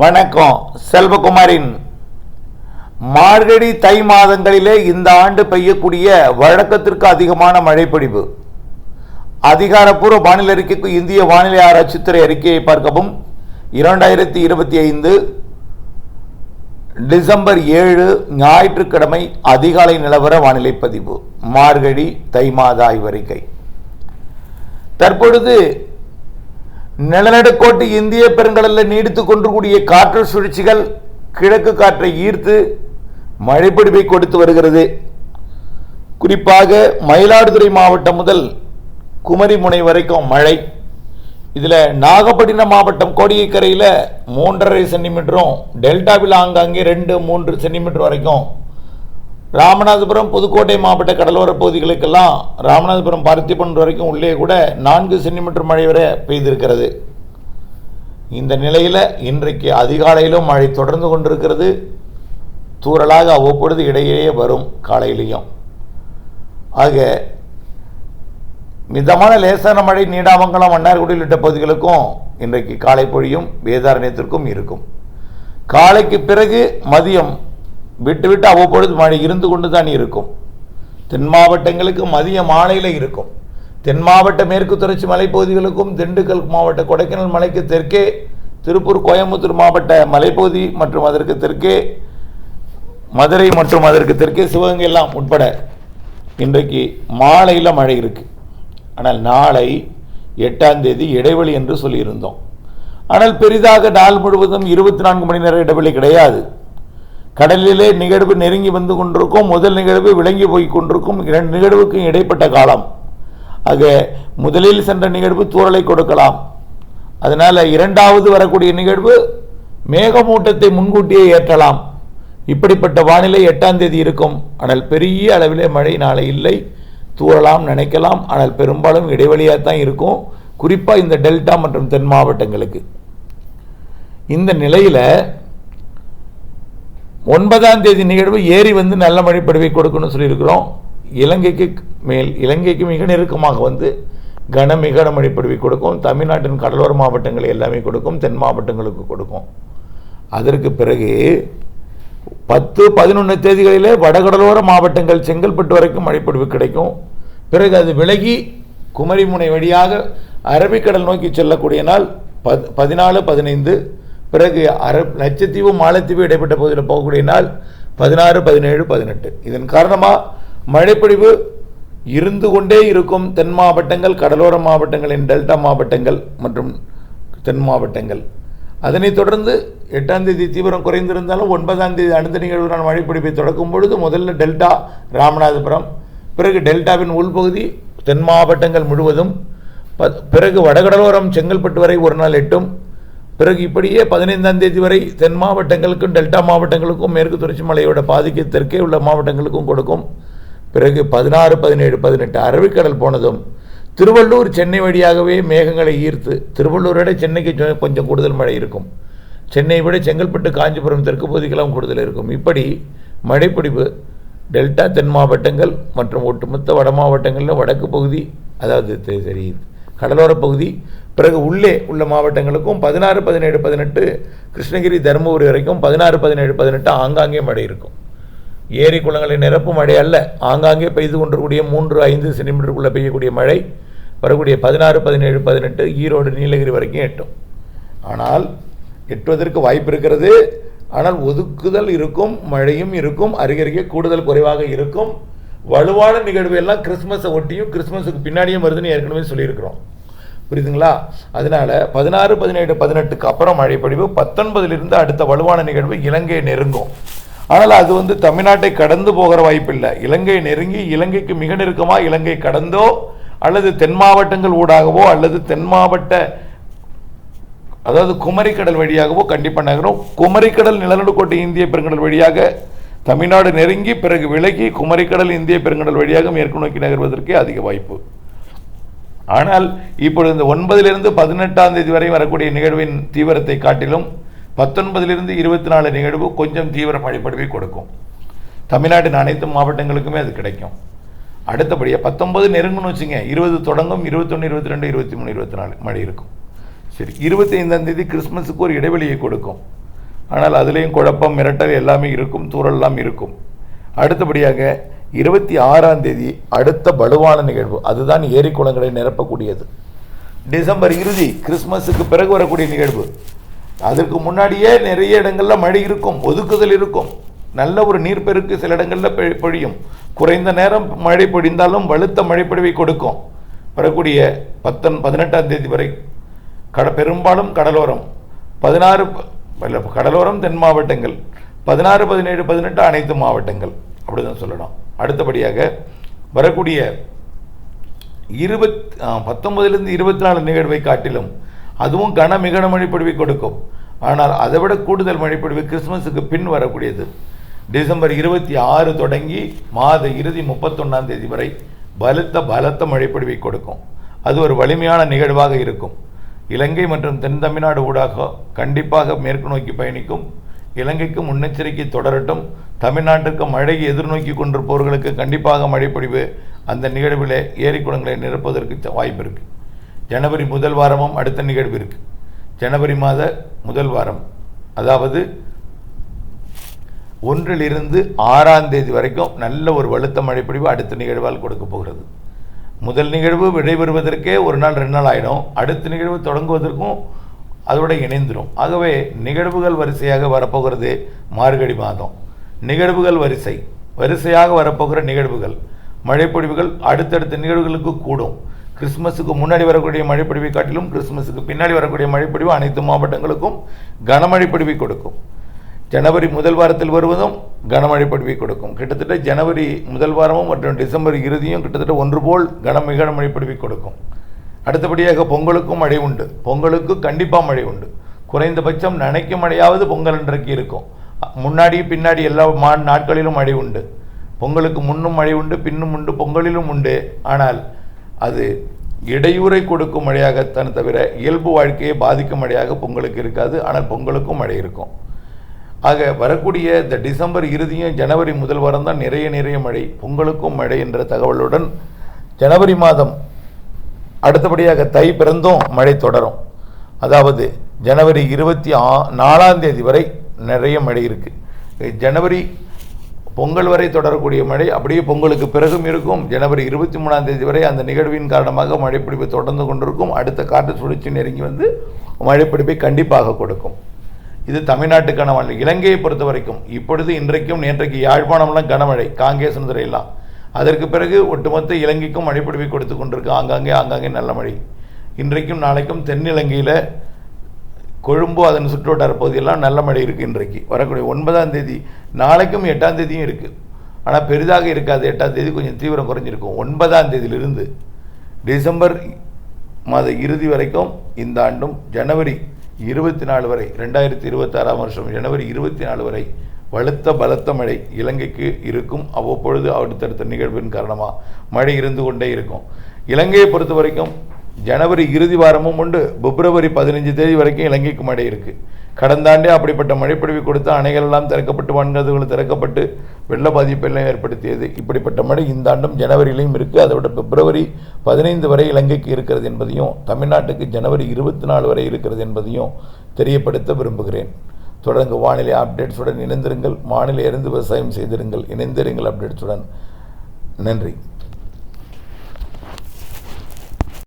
வணக்கம் செல்வகுமாரின். மார்கழி தை மாதங்களிலே இந்த ஆண்டு பெய்யக்கூடிய வழக்கத்திற்கு அதிகமான மழைப்பொழிவு. அதிகாரப்பூர்வ வானிலை அறிக்கைக்கு இந்திய வானிலை ஆராய்ச்சித்துறை அறிக்கையை பார்க்கவும். இரண்டாயிரத்தி இருபத்தி ஐந்து டிசம்பர் ஏழு ஞாயிற்றுக்கிழமை அதிகாலை நிலவர வானிலை பதிவு. மார்கழி தை மாத ஆய்வறிக்கை தற்பொழுது நிலநடுக்கோட்டு இந்திய பெருங்கடலில் நீடித்துக் கொண்டிருக்கூடிய காற்று சுழற்சிகள் கிழக்கு காற்றை ஈர்த்து மழைப்பிடிப்பை கொடுத்து வருகிறது. குறிப்பாக மயிலாடுதுறை மாவட்டம் முதல் குமரிமுனை வரைக்கும் மழை. இதில் நாகப்பட்டினம் மாவட்டம் கோடியக்கரையில் மூன்றரை சென்டிமீட்டரும் டெல்டாவில் ஆங்காங்கே ரெண்டு மூன்று சென்டிமீட்டர் வரைக்கும் ராமநாதபுரம் புதுக்கோட்டை மாவட்ட கடலோர பகுதிகளுக்கெல்லாம் ராமநாதபுரம் பார்த்திபன் வரைக்கும் உள்ளே கூட நான்கு சென்டிமீட்டர் மழை வரை பெய்திருக்கிறது. இந்த நிலையில் இன்றைக்கு அதிகாலையிலும் மழை தொடர்ந்து கொண்டிருக்கிறது. தூறலாக அவ்வப்பொழுது இடையிலேயே வரும் காலையிலையும். ஆக மிதமான லேசான மழை நீடாமங்கலம் மன்னார்குடி உள்ளிட்ட பகுதிகளுக்கும் இன்றைக்கு காலை பொழியும் வேதாரண்யத்திற்கும் இருக்கும். காலைக்கு பிறகு மதியம் விட்டு விட்டு அவ்வப்பொழுது மழை இருந்து கொண்டு தான் இருக்கும். தென் மாவட்டங்களுக்கு மதிய மாலையில் இருக்கும். தென் மாவட்ட மேற்கு தொடர்ச்சி மலைப்பகுதிகளுக்கும் திண்டுக்கல் மாவட்ட கொடைக்கானல் மலைக்கு தெற்கே திருப்பூர் கோயம்புத்தூர் மாவட்ட மலைப்பகுதி மற்றும் அதற்கு தெற்கே மதுரை மற்றும் அதற்கு தெற்கே சிவகங்கை எல்லாம் உட்பட இன்றைக்கு மாலையில் மழை இருக்குது ஆனால் நாளை எட்டாம் தேதி இடைவெளி என்று சொல்லியிருந்தோம். ஆனால் பெரிதாக நாள் முழுவதும் இருபத்தி நான்கு மணி நேர இடைவெளி கிடையாது. கடலிலே நிகழ்வு நெருங்கி வந்து கொண்டிருக்கும் முதல் நிகழ்வு விளங்கி போய் கொண்டிருக்கும் இரண்டு நிகழ்வுக்கும் இடைப்பட்ட காலம். ஆக முதலில் சென்ற நிகழ்வு தூரலை கொடுக்கலாம். அதனால் இரண்டாவது வரக்கூடிய நிகழ்வு மேகமூட்டத்தை முன்கூட்டியே ஏற்றலாம். இப்படிப்பட்ட வானிலை எட்டாம் தேதி இருக்கும். ஆனால் பெரிய அளவிலே மழை நாளை இல்லை. தூரலாம் நினைக்கலாம். ஆனால் பெரும்பாலும் இடைவெளியாக தான் இருக்கும். குறிப்பாக இந்த டெல்டா மற்றும் தென் மாவட்டங்களுக்கு. இந்த நிலையில் ஒன்பதாம் தேதி நிகழ்வு ஏரி வந்து நல்ல மழை பொழிவை கொடுக்கணும்னு சொல்லியிருக்கிறோம். இலங்கைக்கு மேல் இலங்கைக்கு மிக நெருக்கமாக வந்து கன மிக மழை பொழிவை கொடுக்கும். தமிழ்நாட்டின் கடலோர மாவட்டங்கள் எல்லாமே கொடுக்கும். தென் மாவட்டங்களுக்கு கொடுக்கும். அதற்கு பிறகு பத்து பதினொன்று தேதிகளிலே வடகடலோர மாவட்டங்கள் செங்கல்பட்டு வரைக்கும் மழைப்பொழிவு கிடைக்கும். பிறகு அது விலகி குமரிமுனை வழியாக அரபிக்கடல் நோக்கி செல்லக்கூடிய நாள் பத் பதினாலு பதினைந்து பிறகு அரப் லட்சத்தீவு மாலத்தீவு இடைப்பட்ட பகுதியில் போகக்கூடிய நாள் பதினாறு பதினேழு பதினெட்டு. இதன் காரணமாக மழைப்பொழிவு இருந்து கொண்டே இருக்கும் தென் மாவட்டங்கள் கடலோர மாவட்டங்களின் டெல்டா மாவட்டங்கள் மற்றும் தென் மாவட்டங்கள். அதனைத் தொடர்ந்து எட்டாம் தேதி தீவிரம் குறைந்திருந்தாலும் ஒன்பதாம் தேதி அடுத்த நிகழ்வுடன் மழைப்பிடிப்பை தொடக்கும் பொழுது முதல்ல டெல்டா ராமநாதபுரம் பிறகு டெல்டாவின் உள்பகுதி தென் மாவட்டங்கள் முழுவதும் பிறகு வடகடலோரம் செங்கல்பட்டு வரை ஒரு நாள் எட்டும் பிறகு இப்படியே பதினைந்தாம் தேதி வரை தென் மாவட்டங்களுக்கும் டெல்டா மாவட்டங்களுக்கும் மேற்கு தொடர்ச்சி மலையோட பாதிக்கு தெற்கே உள்ள மாவட்டங்களுக்கும் கொடுக்கும். பிறகு பதினாறு பதினேழு பதினெட்டு அரபிக்கடல் போனதும் திருவள்ளூர் சென்னை வழியாகவே மேகங்களை ஈர்த்து திருவள்ளூரை விட சென்னைக்கு கொஞ்சம் கொஞ்சம் கூடுதல் மழை இருக்கும். சென்னை விட செங்கல்பட்டு காஞ்சிபுரம் தெற்கு பகுதிக்கெல்லாம் கூடுதல் இருக்கும். இப்படி மழைப்பிடிப்பு டெல்டா தென் மாவட்டங்கள் மற்றும் ஒட்டுமொத்த வட மாவட்டங்களில் வடக்கு பகுதி அதாவது சரி கடலோர பகுதி பிறகு உள்ளே உள்ள மாவட்டங்களுக்கும் பதினாறு பதினேழு பதினெட்டு கிருஷ்ணகிரி தருமபுரி வரைக்கும் பதினாறு பதினேழு பதினெட்டு ஆங்காங்கே மழை இருக்கும். ஏரி குளங்களை நிரப்பும் மழை அல்ல. ஆங்காங்கே பெய்து கொண்டிருக்கூடிய மூன்று ஐந்து சென்டிமீட்டருக்குள்ளே பெய்யக்கூடிய மழை வரக்கூடிய பதினாறு பதினேழு பதினெட்டு ஈரோடு நீலகிரி வரைக்கும் எட்டும். ஆனால் எட்டுவதற்கு வாய்ப்பு இருக்கிறது. ஆனால் ஒதுக்குதல் இருக்கும் மழையும் இருக்கும் அருகருகே கூடுதல் குறைவாக இருக்கும். வலுவான நிகழ்வு எல்லாம் கிறிஸ்மஸை ஒட்டியும் கிறிஸ்மஸுக்கு பின்னாடியும் வருதுன்னு ஏற்கனவே சொல்லியிருக்கிறோம். புரியுதுங்களா? அதனால பதினாறு பதினேழு பதினெட்டுக்கு அப்புறம் மழைப்பொழிவு பத்தொன்பதிலிருந்து அடுத்த வலுவான நிகழ்வு இலங்கையை நெருங்கும். ஆனால் அது வந்து தமிழ்நாட்டை கடந்து போகிற வாய்ப்பில்லை. இலங்கை நெருங்கி இலங்கைக்கு மிக நெருக்கமாக இலங்கை கடந்தோ அல்லது தென் மாவட்டங்கள் ஊடாகவோ அல்லது தென் மாவட்ட அதாவது குமரிக்கடல் வழியாகவோ கண்டிப்பாக நகரும். குமரிக்கடல் நிலநடுக்கோட்டை இந்திய பெருங்கடல் வழியாக தமிழ்நாடு நெருங்கி பிறகு விலகி குமரிக்கடல் இந்திய பெருங்கடல் வழியாக மேற்கு நோக்கி நகர்வதற்கே அதிக வாய்ப்பு. ஆனால் இப்பொழுது இந்த ஒன்பதிலிருந்து பதினெட்டாம் தேதி வரை வரக்கூடிய நிகழ்வின் தீவிரத்தை காட்டிலும் பத்தொன்பதிலிருந்து இருபத்தி நாலு நிகழ்வு கொஞ்சம் தீவிர மழைப்பொழிவை கொடுக்கும். தமிழ்நாட்டின் அனைத்து மாவட்டங்களுக்குமே அது கிடைக்கும். அடுத்தபடியாக பத்தொன்பது நெருங்கணும்னு வச்சுங்க இருபது தொடங்கும் இருபத்தொன்று இருபத்தி ரெண்டு இருபத்தி மூணு இருபத்தி நாலு மழை இருக்கும். சரி இருபத்தி ஐந்தாம் தேதி கிறிஸ்மஸுக்கு ஒரு இடைவெளியை கொடுக்கும். ஆனால் அதுலேயும் குழப்பம் மிரட்டல் எல்லாமே இருக்கும் தூரல்லாம் இருக்கும். அடுத்தபடியாக இருபத்தி ஆறாம் தேதி அடுத்த வலுவான நிகழ்வு. அதுதான் ஏரி குளங்களை நிரப்பக்கூடியது. டிசம்பர் இறுதி கிறிஸ்மஸுக்கு பிறகு வரக்கூடிய நிகழ்வு. அதற்கு முன்னாடியே நிறைய இடங்களில் மழை இருக்கும் ஒதுக்குதல் இருக்கும். நல்ல ஒரு நீர்ப்பெருக்கு சில இடங்களில் பெ- பொழியும். குறைந்த நேரம் மழை பொழிந்தாலும் வலுத்த மழைப்பொழிவை கொடுக்கும். வரக்கூடிய பத்தன் பதினெட்டாம் தேதி வரை கட பெரும்பாலும் கடலோரம். பதினாறு கடலோரம் தென் மாவட்டங்கள். பதினாறு பதினேழு பதினெட்டு அனைத்து மாவட்டங்கள். அப்படிதான் சொல்லணும். அடுத்தபடியாக வரக்கூடிய இருபத் பத்தொன்பதுலேருந்து இருபத்தி நாலு நிகழ்வை காட்டிலும் அதுவும் கன மிகன மழைப்பொழிவை கொடுக்கும். ஆனால் அதை விட கூடுதல் மழைப்பொழிவு கிறிஸ்மஸுக்கு பின் வரக்கூடியது. டிசம்பர் இருபத்தி ஆறு தொடங்கி மாத இறுதி முப்பத்தொன்னாம் தேதி வரை பலத்த பலத்த மழைப்பொழிவை கொடுக்கும். அது ஒரு வலிமையான நிகழ்வாக இருக்கும். இலங்கை மற்றும் தென் தமிழ்நாடு ஊடாக கண்டிப்பாக மேற்கு நோக்கி பயணிக்கும். இலங்கைக்கு முன்னெச்சரிக்கை தொடரட்டும். தமிழ்நாட்டிற்கு மழையை எதிர்நோக்கி கொண்டிருப்பவர்களுக்கு கண்டிப்பாக மழைப்பொழிவு அந்த நிகழ்வில் ஏரி குளங்களை நிரப்புவதற்கு வாய்ப்பு இருக்குது ஜனவரி முதல் வாரமும் அடுத்த நிகழ்வு இருக்குது ஜனவரி மாத முதல் வாரம். அதாவது ஒன்றிலிருந்து ஆறாம் தேதி வரைக்கும் நல்ல ஒரு வலுத்த மழைப்பொழிவு அடுத்த நிகழ்வால் கொடுக்க போகிறது. முதல் நிகழ்வு விடைபெறுவதற்கே ஒரு நாள் ரெண்டு நாள் ஆயிடும். அடுத்த நிகழ்வு தொடங்குவதற்கும் அதோட இணைந்துடும் ஆகவே நிகழ்வுகள் வரிசையாக வரப்போகிறது மார்கழி மாதம். நிகழ்வுகள் வரிசை. வரிசையாக வரப்போகிற நிகழ்வுகள். மழைப்பொழிவுகள் அடுத்தடுத்த நிகழ்வுகளுக்கு கூடும். கிறிஸ்மஸுக்கு முன்னாடி வரக்கூடிய மழைப்பொழிவை காட்டிலும் கிறிஸ்மஸுக்கு பின்னாடி வரக்கூடிய மழைப்பொழிவு அனைத்து மாவட்டங்களுக்கும் கனமழைப்பொழிவை கொடுக்கும். ஜனவரி முதல் வாரத்தில் வருவதும் கனமழை பொழிவை கொடுக்கும். கிட்டத்தட்ட ஜனவரி முதல் வாரமும் மற்றும் டிசம்பர் இறுதியும் கிட்டத்தட்ட ஒன்று போல் கனமழை கனமழை பொழிவை கொடுக்கும். அடுத்தபடியாக பொங்கலுக்கும் மழை உண்டு. பொங்கலுக்கு கண்டிப்பாக மழை உண்டு. குறைந்தபட்சம் நனைக்கும் மழையாவது பொங்கல் அன்றைக்கு இருக்கும். முன்னாடி பின்னாடி எல்லா மா நாட்களிலும் மழை உண்டு. பொங்கலுக்கு முன்னும் மழை உண்டு பின்னும் உண்டு பொங்கலிலும் உண்டு. ஆனால் அது இடையூறை கொடுக்கும் மழையாகத்தான் தவிர இயல்பு வாழ்க்கையை பாதிக்கும் மழையாக பொங்கலுக்கு இருக்காது. ஆனால் பொங்கலுக்கும் மழை இருக்கும். ஆக வரக்கூடிய இந்த டிசம்பர் இறுதியும் ஜனவரி முதல் வாரம் தான் நிறைய நிறைய மழை. பொங்கலுக்கும் மழை என்ற தகவலுடன் ஜனவரி மாதம் அடுத்தபடியாக தை பிறந்தும் மழை தொடரும். அதாவது ஜனவரி இருபத்தி ஆ நாலாம் தேதி வரை நிறைய மழை இருக்குது ஜனவரி பொங்கல் வரை தொடரக்கூடிய மழை அப்படியே பொங்கலுக்கு பிறகும் இருக்கும். ஜனவரி இருபத்தி மூணாம் தேதி வரை அந்த நிகழ்வின் காரணமாக மழைப்பிடிப்பு தொடர்ந்து கொண்டிருக்கும். அடுத்த காற்று சுழற்சி நெருங்கி வந்து மழைப்பிடிப்பை கண்டிப்பாக கொடுக்கும். இது தமிழ்நாட்டுக்கான மழை. இலங்கையை பொறுத்த வரைக்கும் இப்பொழுது இன்றைக்கும் நேற்றைக்கு யாழ்ப்பாணம்லாம் கனமழை காங்கேசன் எல்லாம் அதற்கு பிறகு ஒட்டுமொத்த இலங்கைக்கும் மழைப்பிடிப்பை கொடுத்து கொண்டிருக்கு. ஆங்காங்கே ஆங்காங்கே நல்ல மழை. இன்றைக்கும் நாளைக்கும் தென்னிலங்கையில் கொழும்பு அதன் சுற்றுவட்டார பகுதியெல்லாம் நல்ல மழை இருக்குது இன்றைக்கு. வரக்கூடிய ஒன்பதாம் தேதி நாளைக்கும் எட்டாம் தேதியும் இருக்குது ஆனால் பெரிதாக இருக்காது. எட்டாம் தேதி கொஞ்சம் தீவிரம் குறைஞ்சிருக்கும். ஒன்பதாம் தேதியிலிருந்து டிசம்பர் மாத இறுதி வரைக்கும் இந்த ஆண்டும் ஜனவரி இருபத்தி நாலு வரை ரெண்டாயிரத்தி இருபத்தாறாம் வருஷம் ஜனவரி இருபத்தி நாலு வரை வலுத்த பலத்த மழை இலங்கைக்கு இருக்கும். அவ்வப்பொழுது அடுத்தடுத்த நிகழ்வின் காரணமாக மழை இருந்து கொண்டே இருக்கும். இலங்கையை பொறுத்த வரைக்கும் ஜனவரி இறுதி வாரமும் உண்டு. பிப்ரவரி பதினஞ்சு தேதி வரைக்கும் இலங்கைக்கு மழை இருக்குது கடந்த ஆண்டே அப்படிப்பட்ட மழைப்பொழிவு கொடுத்து அணைகள் எல்லாம் திறக்கப்பட்டு வன்கதவுகள் திறக்கப்பட்டு வெள்ள பாதிப்பெல்லாம் ஏற்படுத்தியது. இப்படிப்பட்ட மழை இந்த ஆண்டும் ஜனவரியிலையும் இருக்குது அதை விட பிப்ரவரி பதினைந்து வரை இலங்கைக்கு இருக்கிறது என்பதையும் தமிழ்நாட்டுக்கு ஜனவரி இருபத்தி நாலு வரை இருக்கிறது என்பதையும் தெரியப்படுத்த விரும்புகிறேன். தொடர்ந்து வானிலை அப்டேட்ஸுடன் இணைந்திருங்கள். மாநில இருந்து விவசாயம் செய்திருங்கள். இணைந்திருங்கள் அப்டேட்ஸுடன். நன்றி.